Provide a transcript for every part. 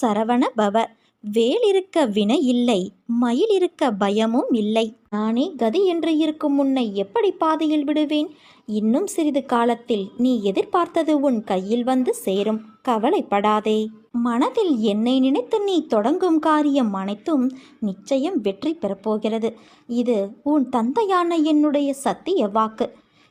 சரவண பவ. வேல் இருக்க வினை இல்லை மயில் இருக்க பயமும் இல்லை. நானே கதி என்று இருக்கும் உன்னை எப்படி பாதையில் விடுவேன்? இன்னும் சிறிது காலத்தில் நீ எதிர்பார்த்தது உன் கையில் வந்து சேரும். கவலைப்படாதே. மனதில் என்னை நினைத்து நீ தொடங்கும் காரியம் அனைத்தும் நிச்சயம் வெற்றி பெறப்போகிறது. இது உன் தந்தையான என்னுடைய சத்திய வாக்கு.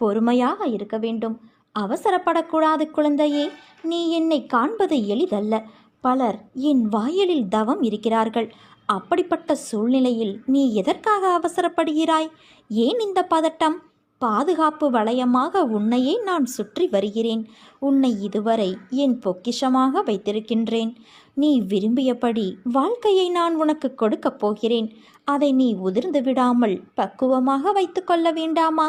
பொறுமையாக இருக்க வேண்டும். அவசரப்படக்கூடாது குழந்தையே. நீ என்னை காண்பது எளிதல்ல. பலர் என் வாயிலில் தவம் இருக்கிறார்கள். அப்படிப்பட்ட சூழ்நிலையில் நீ எதற்காக அவசரப்படுகிறாய்? ஏன் இந்த பதட்டம்? பாதுகாப்பு வளையமாக உன்னையே நான் சுற்றி வருகிறேன். உன்னை இதுவரை என் பொக்கிஷமாக வைத்திருக்கின்றேன். நீ விரும்பியபடி வாழ்க்கையை நான் உனக்கு கொடுக்கப் போகிறேன். அதை நீ உதிர்ந்து விடாமல் பக்குவமாக வைத்துக்கொள்ள வேண்டாமா?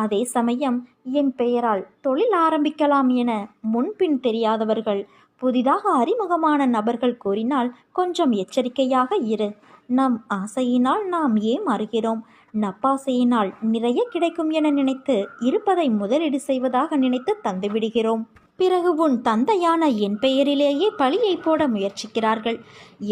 அதே சமயம் என் பெயரால் தொழில் ஆரம்பிக்கலாம் என முன்பின் தெரியாதவர்கள் புதிதாக அறிமுகமான நபர்கள் கூறினால் கொஞ்சம் எச்சரிக்கையாக இரு. நம் ஆசையினால் நாம் ஏமாறுகிறோம் நப்பாசையினால் நிறைய கிடைக்கும் என நினைத்து இருப்பதை முதலீடு செய்வதாக நினைத்து தந்துவிடுகிறோம் பிறகு உன் தந்தையான என் பெயரிலேயே பழியை போட முயற்சிக்கிறார்கள்.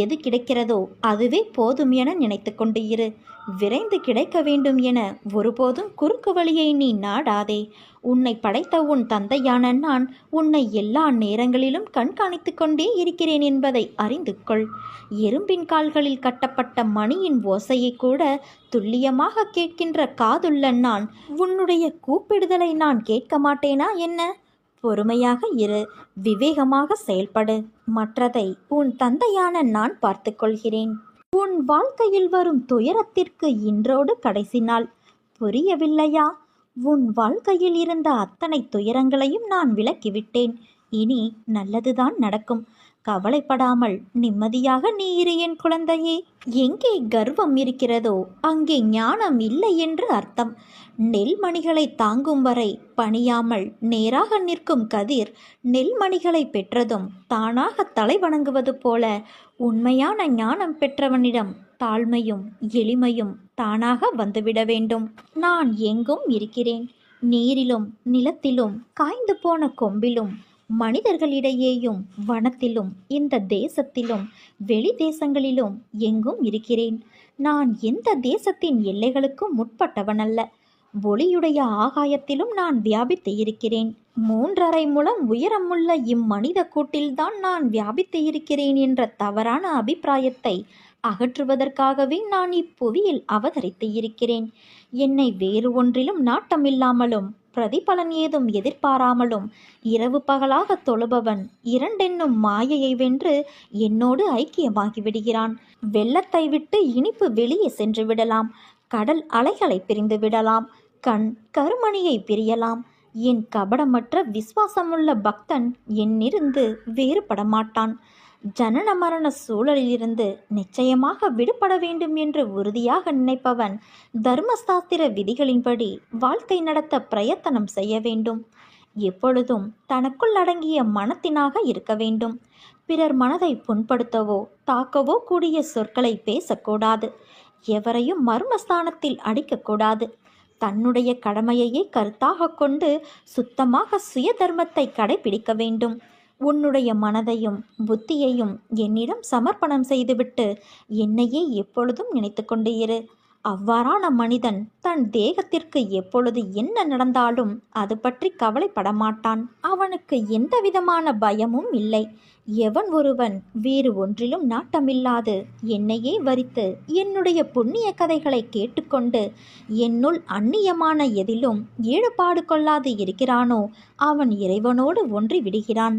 எது கிடைக்கிறதோ அதுவே போதும் என நினைத்து கொண்டு இரு. விரைந்து கிடைக்க வேண்டும் என ஒருபோதும் குறுக்கு வழியை நீ நாடாதே. உன்னை படைத்த உன் தந்தையான நான் உன்னை எல்லா நேரங்களிலும் கண்காணித்து கொண்டே இருக்கிறேன் என்பதை அறிந்து கொள் எறும்பின் கால்களில் கட்டப்பட்ட மணியின் ஓசையை கூட துல்லியமாக கேட்கின்ற காதுள்ள நான் உன்னுடைய கூப்பிடுதலை நான் கேட்க மாட்டேனா என்ன? பொறுமையாக இரு விவேகமாக செயல்படு. மற்றதை உன் தந்தையான நான் பார்த்துக்கொள்கிறேன் உன் வாழ்க்கையில் வரும் துயரத்திற்கு இன்றோடு கடைசி நாள். புரியவில்லையா? உன் வாழ்க்கையில் இருந்த அத்தனை துயரங்களையும் நான் விலக்கிவிட்டேன். இனி நல்லதுதான் நடக்கும். கவலைப்படாமல் நிம்மதியாக நீ இரு என் குழந்தையே. எங்கே கர்வம் இருக்கிறதோ அங்கே ஞானம் இல்லை என்று அர்த்தம். நெல்மணிகளை தாங்கும் வரை பணியாமல் நேராக நிற்கும் கதிர் நெல்மணிகளை பெற்றதும் தானாக தலை வணங்குவது போல உண்மையான ஞானம் பெற்றவனிடம் தாழ்மையும் எளிமையும் தானாக வந்துவிட வேண்டும். நான் எங்கும் இருக்கிறேன். நீரிலும் நிலத்திலும் காய்ந்து போன கொம்பிலும் மனிதர்களிடையேயும் வனத்திலும் இந்த தேசத்திலும் வெளி தேசங்களிலும் எங்கும் இருக்கிறேன். நான் எந்த தேசத்தின் எல்லைகளுக்கும் முற்பட்டவனல்ல. ஒளியுடைய ஆகாயத்திலும் நான் வியாபித்து இருக்கிறேன் மூன்றரை முழம் உயரமுள்ள இம்மனித கூட்டில்தான் நான் வியாபித்து இருக்கிறேன் என்ற தவறான அபிப்பிராயத்தை அகற்றுவதற்காகவே நான் இப்புவியில் அவதரித்து இருக்கிறேன் என்னை வேறு ஒன்றிலும் நாட்டமில்லாமலும் பிரதிபலன் ஏதும் எதிர்பாராமலும் இரவு பகலாக தொழுபவன் இரண்டென்னும் மாயையை வென்று என்னோடு ஐக்கியமாகிவிடுகிறான். வெள்ளத்தை விட்டு இனிப்பு வெளியே சென்று விடலாம். கடல் அலைகளை பிரிந்து விடலாம். கண் கருமணியை பிரியலாம். என் கபடமற்ற விசுவாசமுள்ள பக்தன் என்னிருந்து வேறுபட மாட்டான் ஜனன மரண சூழலிலிருந்து நிச்சயமாக விடுபட வேண்டும் என்று உறுதியாக நினைப்பவன் தர்மசாஸ்திர விதிகளின்படி வாழ்க்கை நடத்த பிரயத்தனம் செய்ய வேண்டும். எப்பொழுதும் தனக்குள் அடங்கிய மனத்தினாக இருக்க வேண்டும். பிறர் மனதை புண்படுத்தவோ தாக்கவோ கூடிய சொற்களை பேசக்கூடாது. எவரையும் மர்மஸ்தானத்தில் அடிக்கக்கூடாது. தன்னுடைய கடமையையே கருத்தாக கொண்டு சுத்தமாக சுய தர்மத்தை கடைபிடிக்க வேண்டும். உன்னுடைய மனதையும் புத்தியையும் என்னிடம் சமர்ப்பணம் செய்துவிட்டு என்னையே எப்பொழுதும் நினைத்து கொண்டு இரு. அவ்வாறான மனிதன் தன் தேகத்திற்கு எப்பொழுது என்ன நடந்தாலும் அது பற்றி கவலைப்பட மாட்டான் அவனுக்கு எந்த விதமான பயமும் இல்லை. எவன் ஒருவன் வேறு ஒன்றிலும் நாட்டமில்லாது என்னையே வரித்து என்னுடைய புண்ணிய கதைகளை கேட்டுக்கொண்டு என்னுள் அந்நியமான எதிலும் ஈடுபாடு கொள்ளாது இருக்கிறானோ அவன் இறைவனோடு ஒன்றி விடுகிறான்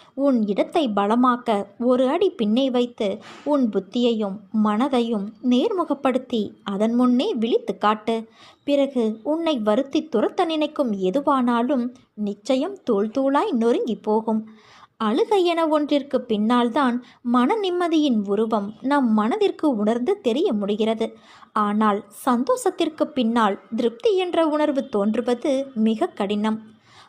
உன் இடத்தை பலமாக்க ஒரு அடி பின்னே வைத்து உன் புத்தியையும் மனதையும் நேர்முகப்படுத்தி அதன் முன்னே விழித்து காட்டு. பிறகு உன்னை வருத்தி துரத்த நினைக்கும் எதுவானாலும் நிச்சயம் தூள் தூளாய் நொறுங்கி போகும். அழுகை என ஒன்றிற்கு பின்னால்தான் மன நிம்மதியின் உருவம் நம் மனதிற்கு உணர்ந்து தெரிய முடிகிறது. ஆனால் சந்தோஷத்திற்கு பின்னால் திருப்தி என்ற உணர்வு தோன்றுவது மிக கடினம்.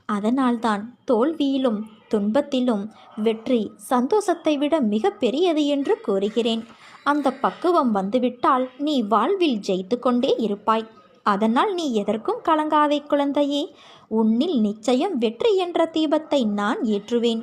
அதனால்தான் தோல்வியிலும் துன்பத்திலும் வெற்றி சந்தோஷத்தை விட மிக பெரியது என்று கூறுகிறேன். அந்த பக்குவம் வந்துவிட்டால் நீ வாழ்வில் ஜெயித்து கொண்டே இருப்பாய். அதனால் நீ எதற்கும் கலங்காதே குழந்தையே. உன்னில் நிச்சயம் வெற்றி என்ற தீபத்தை நான் ஏற்றுவேன்.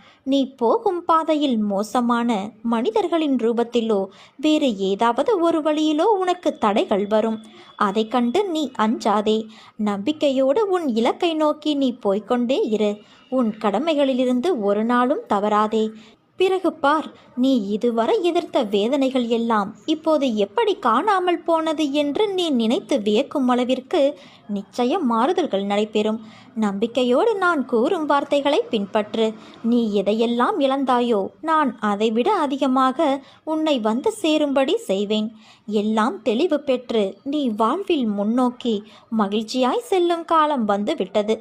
நீ போகும் பாதையில் மோசமான மனிதர்களின் ரூபத்திலோ வேறு ஏதாவது ஒரு வழியிலோ உனக்கு தடைகள் வரும். அதை கண்டு நீ அஞ்சாதே. நம்பிக்கையோடு உன் இலக்கை நோக்கி நீ போய்கொண்டே இரு. உன் கடமைகளிலிருந்து ஒரு நாளும் தவறாதே. பிறகு பார் நீ இதுவரை எதிர்த்த வேதனைகள் எல்லாம் இப்போது எப்படி காணாமல் போனது என்று நீ நினைத்து வியக்கும் அளவிற்கு நிச்சயம் மாறுதல்கள் நடைபெறும். நம்பிக்கையோடு நான் கூறும் வார்த்தைகளை பின்பற்று. நீ எதையெல்லாம் இழந்தாயோ நான் அதைவிட அதிகமாக உன்னை வந்து சேரும்படி செய்வேன். எல்லாம் தெளிவு பெற்று நீ வாழ்வில் முன்னோக்கி மகிழ்ச்சியாய் செல்லும் காலம் வந்து விட்டது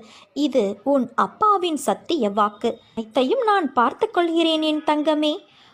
இது உன் அப்பாவின் சத்திய வாக்கு. அனைத்தையும் நான் பார்த்து கொள்கிறேன் என் தங்கமே.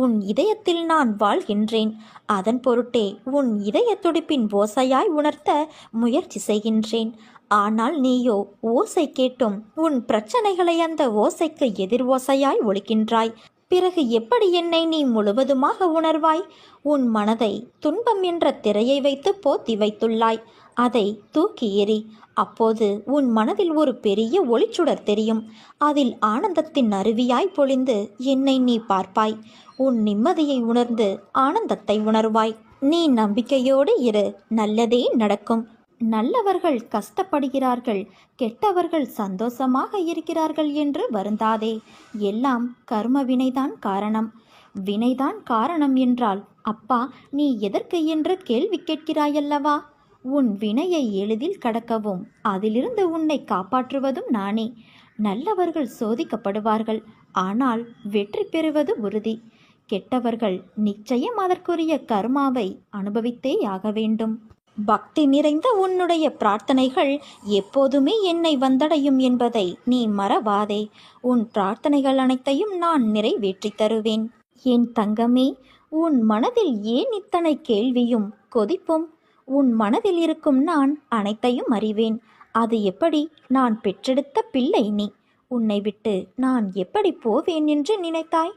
உன் இதயத்தில் நான் வாழ்கின்றேன். அதன் பொருட்டே உன் இதய துடிப்பின் ஓசையாய் உணர்த்த முயற்சி செய்கின்றேன். ஆனால் நீயோ ஓசை கேட்டும். உன் பிரச்சனைகளை அந்த ஓசைக்கு எதிர் ஓசையாய் ஒழிக்கின்றாய். பிறகு எப்படி என்னை நீ முழுவதுமாக உணர்வாய்? உன் மனதை துன்பம் என்ற திரையை வைத்து போத்தி வைத்துள்ளாய். அதை தூக்கி எறி அப்போது உன் மனதில் ஒரு பெரிய ஒளிச்சுடர் தெரியும். அதில் ஆனந்தத்தின் அருவியாய் பொழிந்து என்னை நீ பார்ப்பாய். உன் நிம்மதியை உணர்ந்து ஆனந்தத்தை உணர்வாய். நீ நம்பிக்கையோடு இரு. நல்லதே நடக்கும். நல்லவர்கள் கஷ்டப்படுகிறார்கள். கெட்டவர்கள் சந்தோஷமாக இருக்கிறார்கள் என்று வருந்தாதே. எல்லாம் கர்ம வினைதான் காரணம். வினைதான் காரணம் என்றால் அப்பா நீ எதற்கு என்று கேள்வி கேட்கிறாயல்லவா? உன் வினையை எளிதில் கடக்கவும் அதிலிருந்து உன்னை காப்பாற்றுவதும் நானே. நல்லவர்கள் சோதிக்கப்படுவார்கள். ஆனால் வெற்றி பெறுவது உறுதி. கெட்டவர்கள் நிச்சயம் அதற்குரிய கர்மாவை அனுபவித்தே ஆக வேண்டும். பக்தி நிறைந்த உன்னுடைய பிரார்த்தனைகள் எப்போதுமே என்னை வந்தடையும் என்பதை நீ மறவாதே. உன் பிரார்த்தனைகள் அனைத்தையும் நான் நிறைவேற்றி தருவேன். என் தங்கமே உன் மனதில் ஏன் இத்தனை கேள்வியும் கொதிப்பும்? உன் மனதில் இருக்கும் நான் அனைத்தையும் அறிவேன். அது எப்படி? நான் பெற்றெடுத்த பிள்ளை நீ. உன்னை விட்டு நான் எப்படி போவேன் என்று நினைத்தாய்?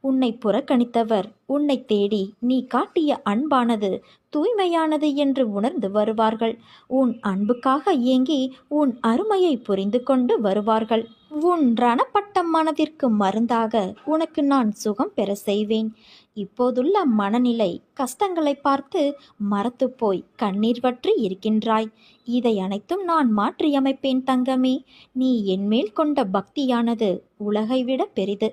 உன்னை புறக்கணித்தவர். உன்னை தேடி நீ காட்டிய அன்பானது தூய்மையானது என்று உணர்ந்து வருவார்கள். உன் அன்புக்காக ஏங்கி உன் அருமையை புரிந்து கொண்டு வருவார்கள். உன் ரணப்பட்ட மனதிற்கு மருந்தாக உனக்கு நான் சுகம் பெற செய்வேன். இப்போதுள்ள மனநிலை கஷ்டங்களை பார்த்து மறத்து போய் கண்ணீர் வற்றி இருக்கின்றாய். இதை அனைத்தும் நான் மாற்றியமைப்பேன் தங்கமே. நீ என்மேல் கொண்ட பக்தியானது உலகை விட பெரிது.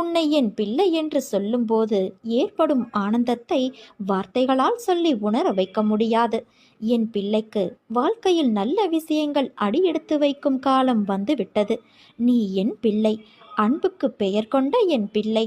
உன்னை என் பிள்ளை என்று சொல்லும்போது ஏற்படும் ஆனந்தத்தை வார்த்தைகளால் சொல்லி உணர வைக்க முடியாது. என் பிள்ளைக்கு வாழ்க்கையில் நல்ல விஷயங்கள் அடியெடுத்து வைக்கும் காலம் வந்துவிட்டது. நீ என் பிள்ளை. அன்புக்கு பெயர் கொண்ட என் பிள்ளை.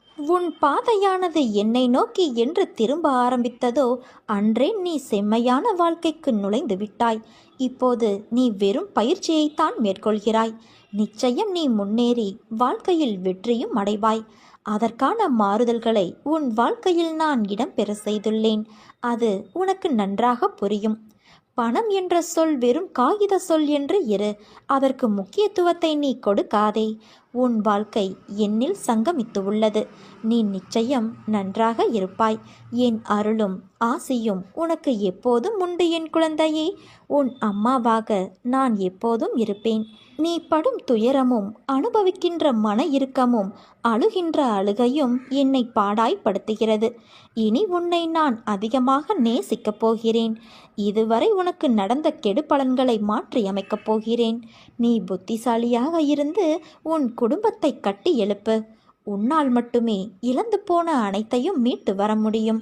உன் பாதையானது என்னை நோக்கி என்று திரும்ப ஆரம்பித்ததோ அன்றே நீ செம்மையான வாழ்க்கைக்கு நுழைந்து விட்டாய். இப்போது நீ வெறும் பயிற்சியைத்தான் மேற்கொள்கிறாய். நிச்சயம் நீ முன்னேறி வாழ்க்கையில் வெற்றியும் அடைவாய். அதற்கான மாறுதல்களை உன் வாழ்க்கையில் நான் இடம்பெற செய்துள்ளேன். அது உனக்கு நன்றாக புரியும். பணம் என்ற சொல் வெறும் காகித சொல் என்று இரு. அதற்கு முக்கியத்துவத்தை நீ கொடுக்காதே. உன் வாழ்க்கை என்னில் சங்கமித்து உள்ளது. நீ நிச்சயம் நன்றாக இருப்பாய். என் அருளும் ஆசையும் உனக்கு எப்போதும் உண்டு என் குழந்தையே. உன் அம்மாவாக நான் எப்போதும் இருப்பேன். நீ படும் துயரமும் அனுபவிக்கின்ற மன இறுக்கமும் அழுகின்ற அழுகையும் என்னை பாடாய்ப்படுத்துகிறது. இனி உன்னை நான் அதிகமாக நேசிக்கப் போகிறேன். இதுவரை உனக்கு நடந்த கெடுபலன்களை மாற்றியமைக்கப் போகிறேன். நீ புத்திசாலியாக இருந்து உன் குடும்பத்தை கட்டி எழுப்பு. உன்னால் மட்டுமே இழந்து போன அனைத்தையும் மீட்டு வர முடியும்.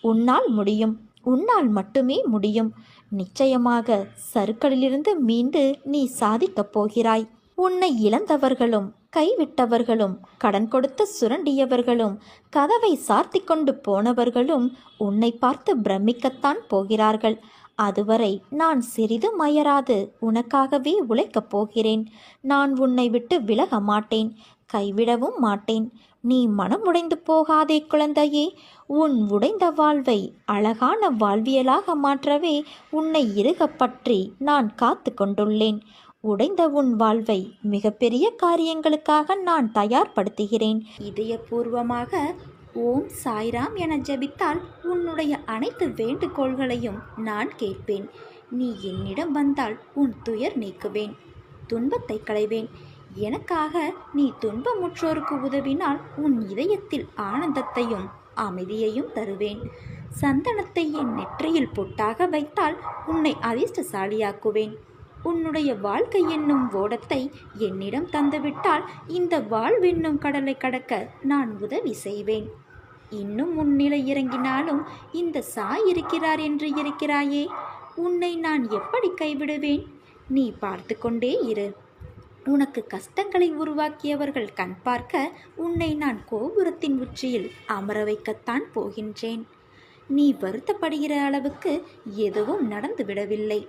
உன்னால் முடியும். உன்னால் மட்டுமே முடியும். நிச்சயமாக சருக்களிலிருந்து மீண்டு நீ சாதிக்கப் போகிறாய். உன்னை இழந்தவர்களும் கைவிட்டவர்களும் கடன் கொடுத்து சுரண்டியவர்களும் கதவை சார்த்தி கொண்டு போனவர்களும் உன்னை பார்த்து பிரமிக்கத்தான் போகிறார்கள். அதுவரை நான் சிறிதும் அயராது உனக்காகவே உழைக்கப் போகிறேன். நான் உன்னை விட்டு விலக மாட்டேன். கைவிடவும் மாட்டேன். நீ மனம் உடைந்து போகாதே குழந்தையே. உன் உடைந்த வாழ்வை அழகான வாழ்வியலாக மாற்றவே உன்னை இறுகப் பற்றி நான் காத்து கொண்டுள்ளேன். உடைந்த உன் வாழ்வை மிகப்பெரிய காரியங்களுக்காக நான் தயார்படுத்துகிறேன். இதயபூர்வமாக ஓம் சாய்ராம் என ஜெபித்தால் உன்னுடைய அனைத்து வேண்டுகோள்களையும் நான் கேட்பேன். நீ என்னிடம் வந்தால் உன் துயர் நீக்குவேன். துன்பத்தை களைவேன். எனக்காக நீ துன்பமுற்றோருக்கு உதவினால் உன் இதயத்தில் ஆனந்தத்தையும் அமைதியையும் தருவேன். சந்தனத்தை என் நெற்றியில் பொட்டாக வைத்தால் உன்னை அதிர்ஷ்டசாலியாக்குவேன். உன்னுடைய வாழ்க்கை என்னும் ஓடத்தை என்னிடம் தந்துவிட்டால் இந்த வாழ்வென்னும் கடலை கடக்க நான் உதவி செய்வேன். இன்னும் உன்னிலை இறங்கினாலும் இந்த சாய் இருக்கிறார் என்று இருக்கிறாயே உன்னை நான் எப்படி கைவிடுவேன்? நீ பார்த்து கொண்டே இரு. உனக்கு கஷ்டங்களை உருவாக்கியவர்கள் கண் பார்க்க உன்னை நான் கோபுரத்தின் உச்சியில் அமர வைக்கத்தான் போகின்றேன். நீ வருத்தப்படுகிற அளவுக்கு எதுவும் நடந்து விடவில்லை.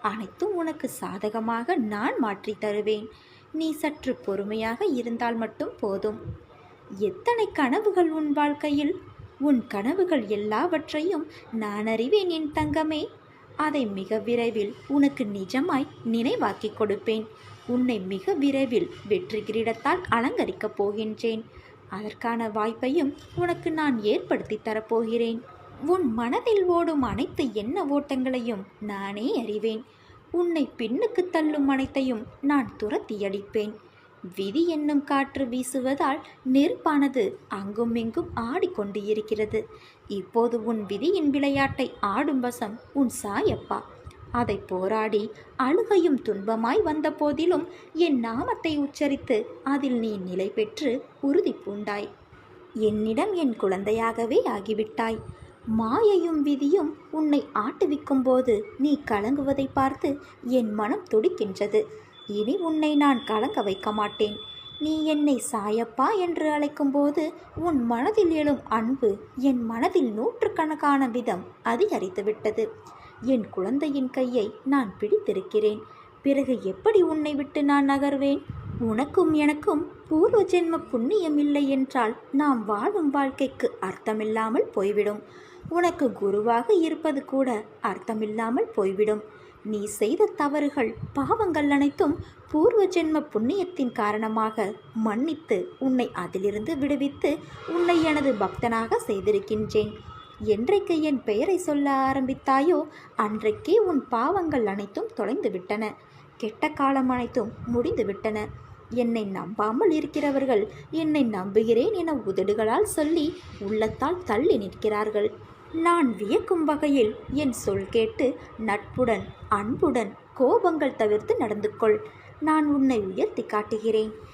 அனைத்தும் உனக்கு சாதகமாக நான் மாற்றி தருவேன். நீ சற்று பொறுமையாக இருந்தால் மட்டும் போதும். எத்தனை கனவுகள் உன் வாழ்க்கையில்? உன் கனவுகள் எல்லாவற்றையும் நான் அறிவேன் என் தங்கமே. அதை மிக விரைவில் உனக்கு நிஜமாய் நினைவாக்கிக் கொடுப்பேன். உன்னை மிக விரைவில் வெற்றி கிரீடத்தால் அலங்கரிக்கப் போகின்றேன். அதற்கான வாய்ப்பையும் உனக்கு நான் ஏற்படுத்தி தரப்போகிறேன். உன் மனதில் ஓடும் அனைத்து எண்ண ஓட்டங்களையும் நானே அறிவேன். உன்னை பின்னுக்கு தள்ளும் அனைத்தையும் நான் துரத்தி அடிப்பேன் விதி என்னும் காற்று வீசுவதால் நெருப்பானது அங்கும் இங்கும் ஆடிக்கொண்டு இருக்கிறது இப்போது உன் விதியின் விளையாட்டை ஆடும் வசம் உன் சாயப்பா. அதை போராடி அழுகையும் துன்பமாய் வந்த போதிலும் என் நாமத்தை உச்சரித்து அதில் நீ நிலை பெற்று உறுதி பூண்டாய். என்னிடம் என் குழந்தையாகவே ஆகிவிட்டாய். மாயையும் விதியும் உன்னை ஆட்டுவிக்கும் போது நீ கலங்குவதை பார்த்து என் மனம் துடிக்கின்றது. இனி உன்னை நான் கலங்க வைக்க மாட்டேன். நீ என்னை சாயப்பா என்று அழைக்கும்போது உன் மனதில் எழும் அன்பு என் மனதில் நூற்றுக்கணக்கான விதம் அதிகரித்துவிட்டது என் குழந்தையின் கையை நான் பிடித்திருக்கிறேன். பிறகு எப்படி உன்னை விட்டு நான் நகர்வேன்? உனக்கும் எனக்கும் பூர்வ ஜென்ம புண்ணியம் இல்லை என்றால் நாம் வாழும் வாழ்க்கைக்கு அர்த்தமில்லாமல் போய்விடும். உனக்கு குருவாக இருப்பது கூட அர்த்தமில்லாமல் போய்விடும். நீ செய்த தவறுகள் பாவங்கள் அனைத்தும் பூர்வ ஜென்ம புண்ணியத்தின் காரணமாக மன்னித்து உன்னை அதிலிருந்து விடுவித்து உன்னை எனது பக்தனாக செய்திருக்கின்றேன். என்றைக்கு என் பெயரை சொல்ல ஆரம்பித்தாயோ அன்றைக்கே உன் பாவங்கள் அனைத்தும் தொலைந்து விட்டன கெட்ட காலம் அனைத்தும் முடிந்து விட்டன என்னை நம்பாமல் இருக்கிறவர்கள் என்னை நம்புகிறேன் என உதடுகளால் சொல்லி உள்ளத்தால் தள்ளி நிற்கிறார்கள். நான் வியக்கும் வகையில் என் சொல் கேட்டு நட்புடன் அன்புடன் கோபங்கள் தவிர்த்து நடந்து கொள் நான் உன்னை உயர்த்தி காட்டுகிறேன்.